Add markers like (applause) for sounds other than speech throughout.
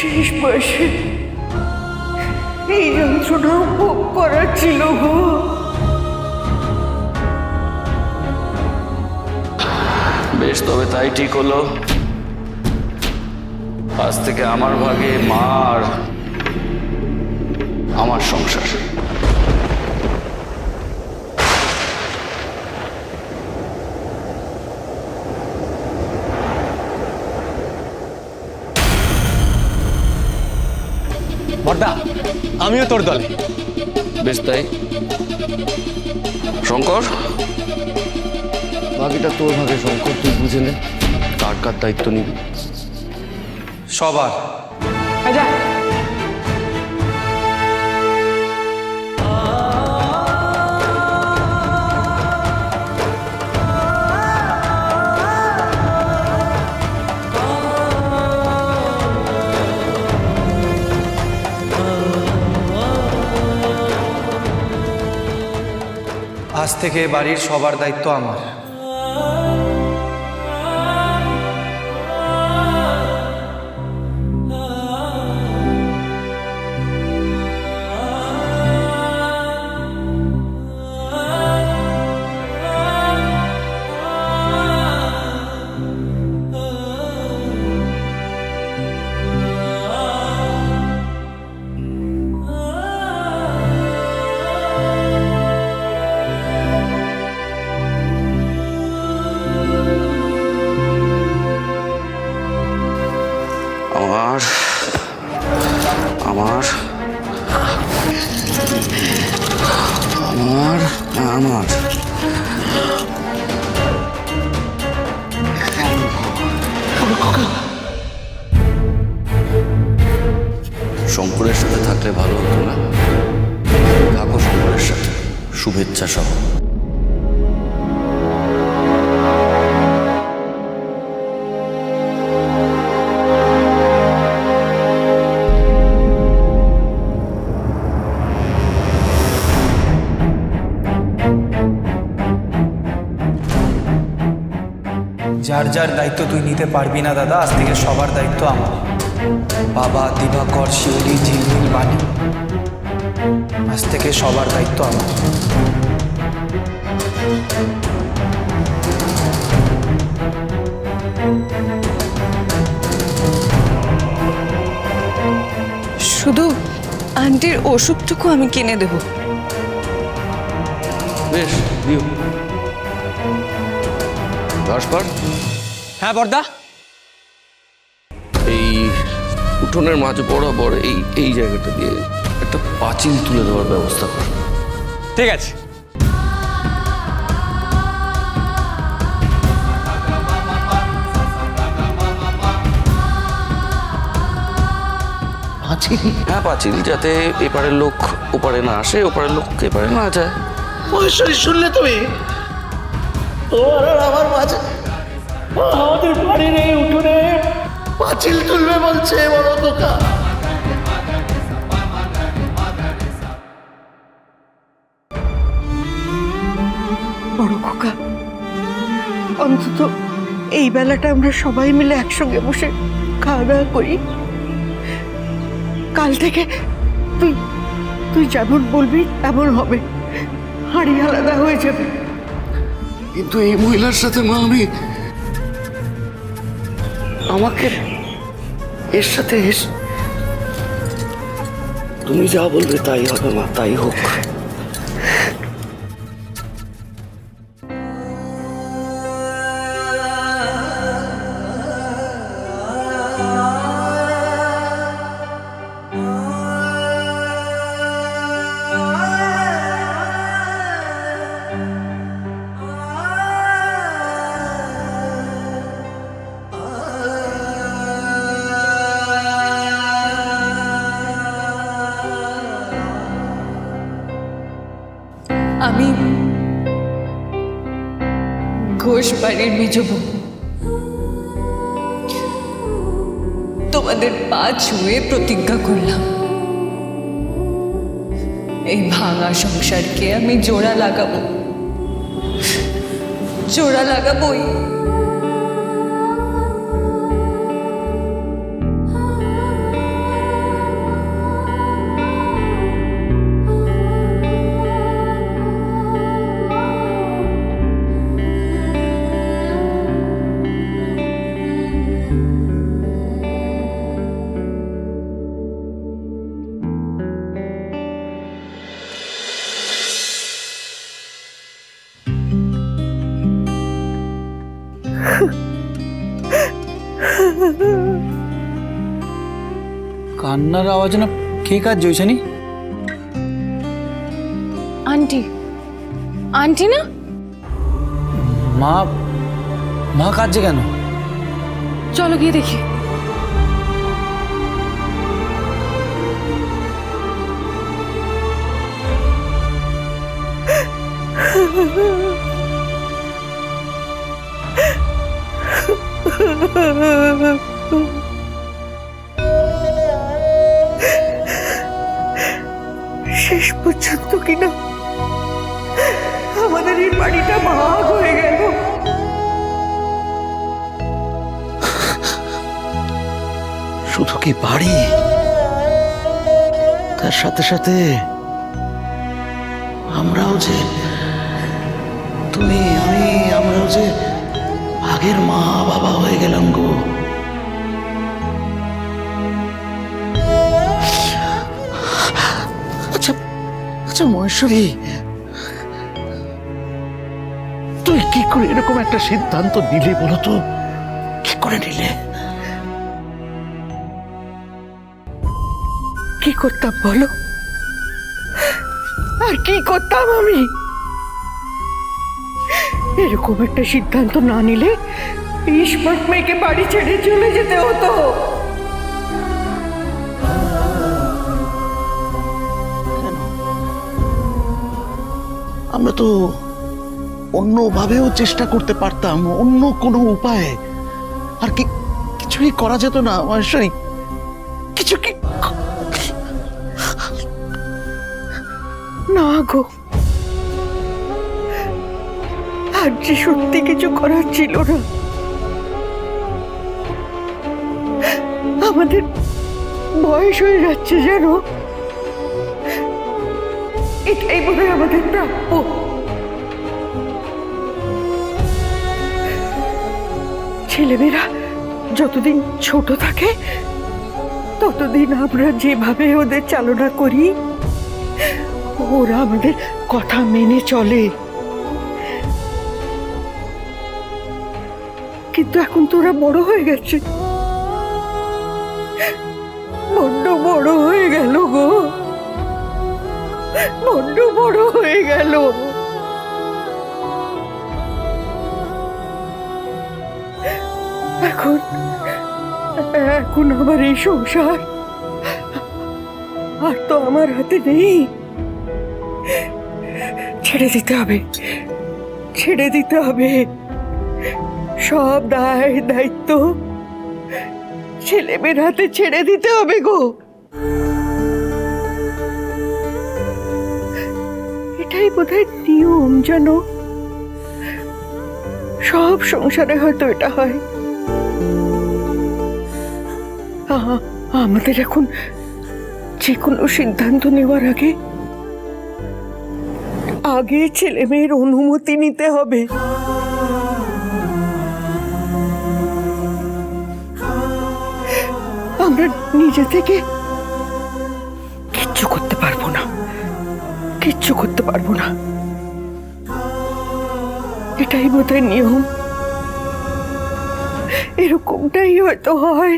শেষ বয়সে এই যন্ত্রণা ভোগ করার ছিল গো। বেশ, তবে তাই ঠিক হলো। আজ থেকে আমার ভাগে মা আর আমার সংসার। আমিও তোর দলে। বেশ তাই। শঙ্কর? বাকিটা তোর ভাগে শঙ্কর তুই বুঝে নে। কার কার দায়িত্ব নিবি? সবার। আজ থেকে বাড়ির সবার দায়িত্ব আমার। আমার আমার আমার। শঙ্করের সাথে থাকলে ভালো হতো না? থাকো শঙ্করের সাথে। শুভেচ্ছা সহ। যার দায়িত্ব তুই নিতে পারবি না দাদা। আজ থেকে সবার দায়িত্ব আমার। বাবা দিবাকর শিউলি ঝিলমিল বাণী আজ থেকে সবার দায়িত্ব আমার। শুধু আন্টির ওষুধটুকু আমি কিনে দেব। বেশ দিও। ভাস্কর হ্যাঁ বর্দা? এই উঠোনের মাঝ বরাবর এই এই জায়গাটা দিয়ে একটা পাঁচিল তুলে দেওয়ার ব্যবস্থা কর। ঠিক আছে। হ্যাঁ পাঁচিল যাতে এপারের লোক ওপারে না আসে ওপারের লোক এপারে না যায়। মহেশ্বরী শুনলে তুমি? তোমার আর আমার মাঝে আমাদের বাড়ির এই উঠোনে পাঁচিল তুলবে বলছে বড় দোকা বড় খোকা অন্তত এই বেলাটা আমরা সবাই মিলে একসঙ্গে বসে খাওয়া দাওয়া করি। কাল থেকে তুই তুই যেমন বলবি তেমন হবে। হাড়ি আলাদা হয়ে যাবে। কিন্তু এই মহিলার সাথে মা আমি আমাকে এর সাথে তুমি যা বলবে তাই হবে মা তাই হোক। বাড়ির মেজবু তোমাদের পা ছুঁয়ে প্রতিজ্ঞা করলাম। এই ভাঙা সংসারকে আমি জোড়া লাগাবো। জোড়া লাগাবোই কান্নার আওয়াজ না কে কাজ জয়সানি? আন্টি। আন্টি না? মা মা কাঁদছে কেন? চলো গিয়ে দেখি। (laughs) শেষ পর্যন্ত কিনা আমাদের এই বাড়িটা ভাগ হয়ে গেল। শুধু কি বাড়ি? তার সাথে সাথে আমরাও যে, তুমি, আমি, আমরাও যে আগের মা বাবা হয়ে গেলাম গো। আচ্ছা আচ্ছা মহেশ্বরী তুই কি করে এরকম একটা সিদ্ধান্ত নিলে বলো তো? কি করে নিলে? কি করতাম বলো? আর কি করতাম আমি? এরকম একটা সিদ্ধান্ত না নিলে ইস্মার্ট মেয়েকে বাড়ি ছেড়ে চলে যেতে হতো। আমরা তো অন্যভাবেও চেষ্টা করতে পারতাম অন্য কোনো উপায়ে। আর কি কিছুই করা যেত না মহেশ্বরী কিছু কি না গো আর যে সত্যি কিছু করার ছিল না। আমাদের বয়স হয়ে যাচ্ছে যেন এটাই বোধ হয় আমাদের প্রাপ্য। ছেলেমেয়েরা যতদিন ছোট থাকে, ততদিন আমরা যেভাবে ওদের চালনা করি, ওরা আমাদের কথা মেনে চলে। কিন্তু এখন তো ওরা বড় হয়ে গেছে। বড্ড বড় হয়ে গেল গো। বড্ড বড় হয়ে গেল। এখন এখন আমার এই সংসার আর তো আমার হাতে নেই। ছেড়ে দিতে হবে। ছেড়ে দিতে হবে। সব দায় দায়িত্ব ছেলেমেয়ের হাতে ছেড়ে দিতে হবে গো। এটাই বোধ হয় নিয়ম যেন। সব সংসারে হয়তো এটা হয়। আমাদের এখন যে কোনো সিদ্ধান্ত নেওয়ার আগে আগে ছেলে মেয়ের অনুমতি নিতে হবে। আমরা নিজে থেকে কিচ্ছু করতে পারব না। কিচ্ছু করতে পারব না। এটাই বোধহয় নিয়ম। এরকমটাই হয়তো হয়।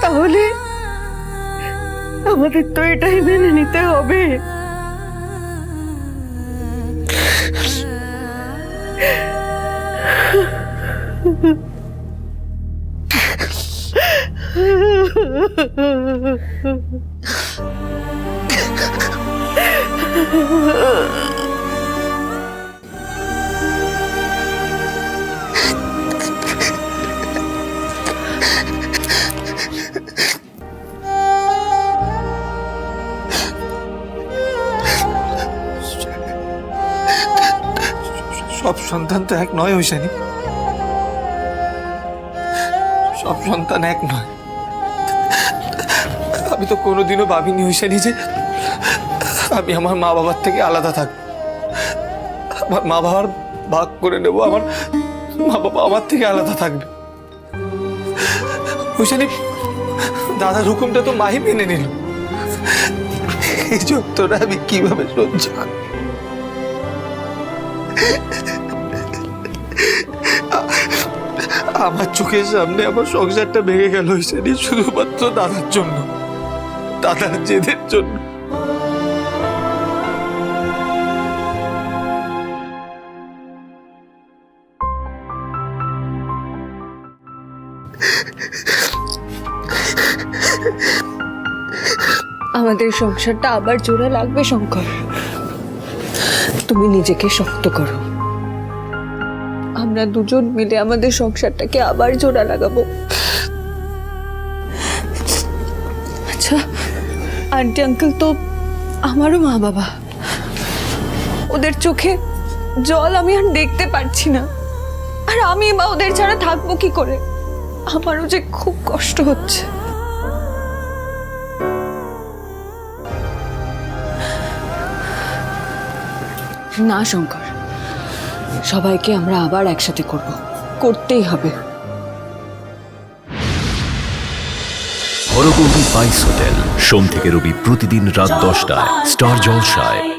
তাহলে আমাদের তো এটাই মেনে নিতে হবে। সব সন্তান তো এক নয় ঐশানি সব সন্তান এক নয়। আমি তো কোনোদিনও ভাবিনি ঐশানি যে আমি আমার মা বাবার থেকে আলাদা থাকব। আমার মা বাবার ভাগ করে নেব, আমার মা বাবা আমার থেকে আলাদা থাকবে। ঐশানি, দাদার হুকুমটা তো মাহি মেনে নিল। এই যন্ত্রণা আমি কীভাবে সহ্য করি আমার চোখের সামনে আমার সংসারটা ভেঙে গেল সেটি শুধুমাত্র দাদার জন্য। দাদার জেদের জন্য। আমাদের সংসারটা আবার জোড়া লাগবে, শঙ্কর। তুমি নিজেকে শক্ত করো। আমরা দুজন মিলে আমাদের সংসারটাকে আবার জোড়া লাগাবো। আচ্ছা আন্টি, আঙ্কেল তো আমারও মা বাবা। ওদের চোখে জল আমি আর দেখতে পারছি না। আর আমি বা ওদের ছাড়া থাকব কি করে? আমারও যে খুব কষ্ট হচ্ছে। না, শঙ্কর। সবাইকে আমরা আবার একসাথে করব। করতেই হবে। হরগৌরী বাইস হোটেল। সোম থেকে রবি প্রতিদিন রাত দশটায়। স্টার জলসায়।